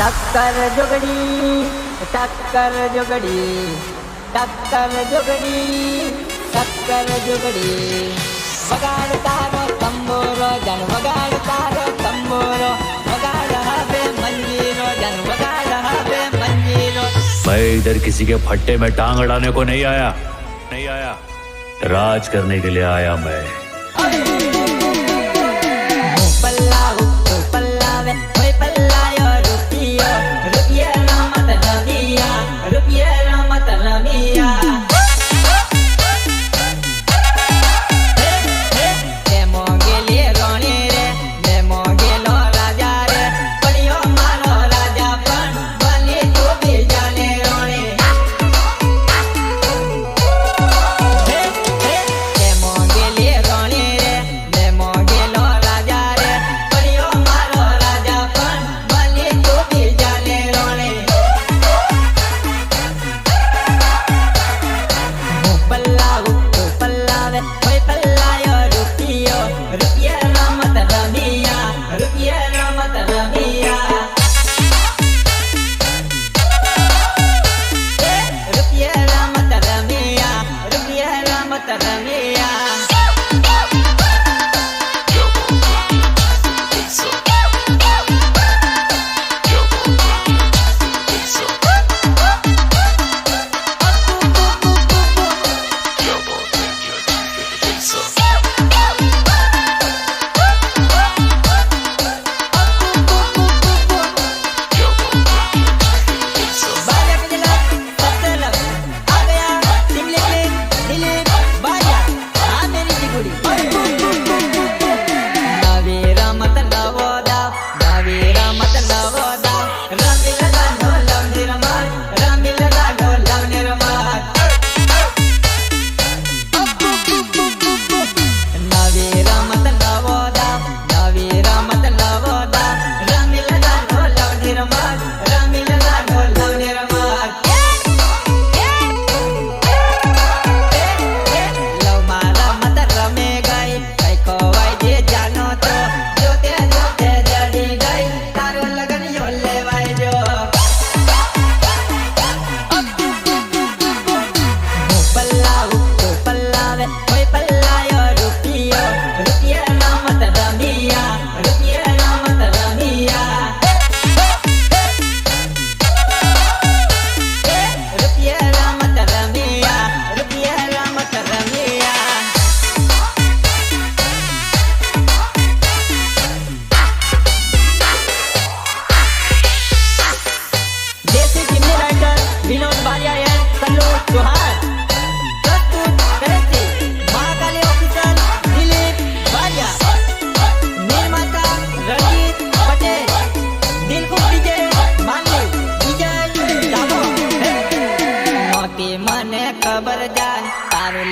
टक्कर जुगड़ी टक्कर जुगड़ी टक्कर जुगड़ी टक्कर जुगड़ी। वगाड़ तारो तंबोरो जन वगाड़ तारो तंबोरो। वगाड़ हवे मंजीरो जन वगाड़ हवे मंजीरो। मैं इधर किसी के फट्टे में टांग अड़ाने को नहीं आया। नहीं आया। राज करने के लिए आया मैं।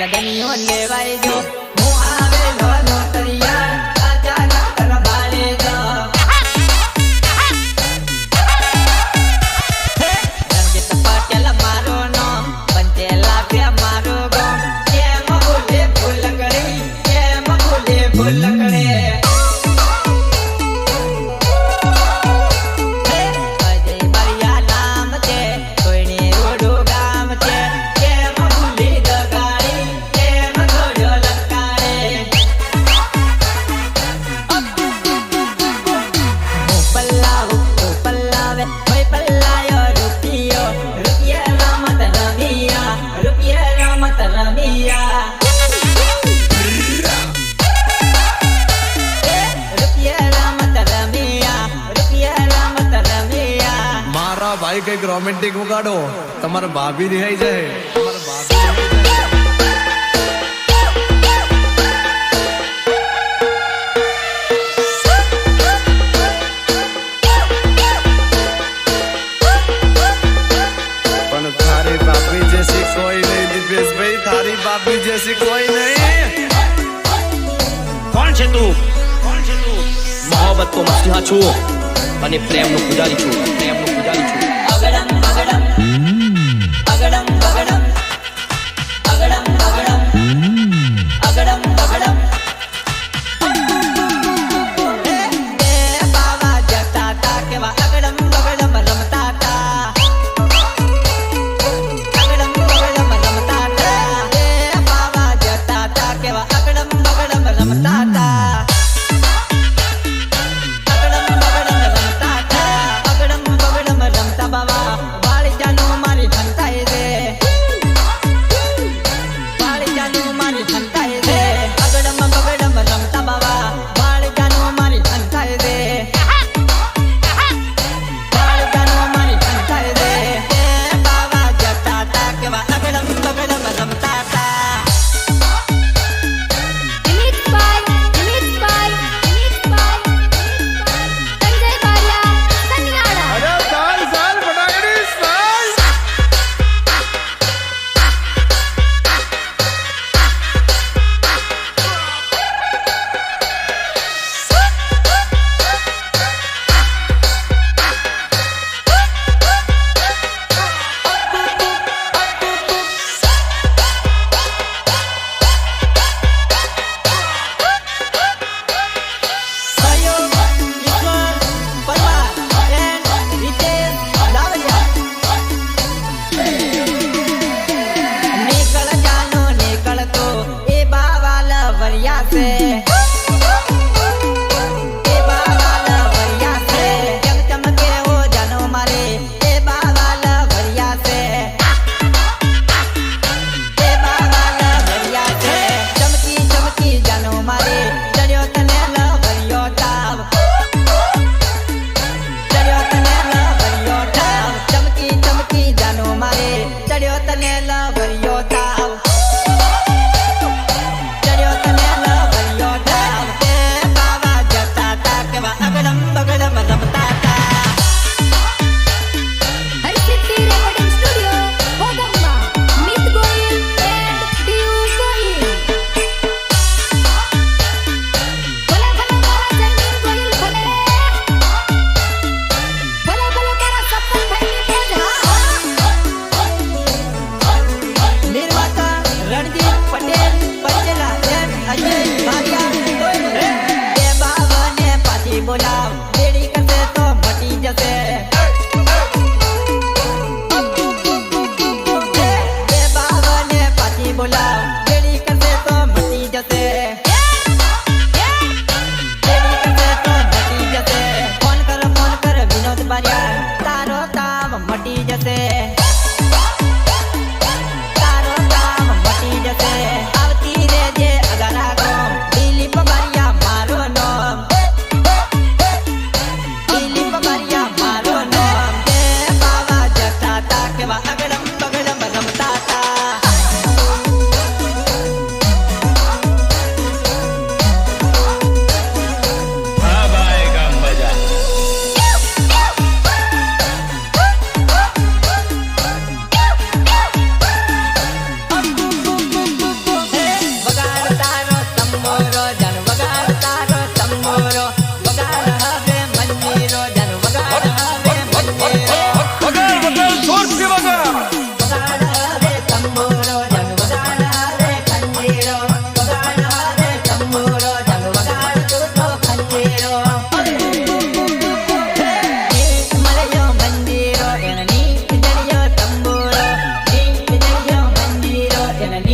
લગનીઓ લેવાઈ ગયો તમારા ભાઈ કંઈક રોમેન્ટિક ઉગાડો તમારા ભાભી રિહાઈ જાય. તમારા ભાભી બાપી જેસી કોઈ કોણ છે તું? કોણ છું અને પ્રેમ નો પૂજારી છું.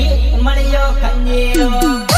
ni mani yo kanyi yo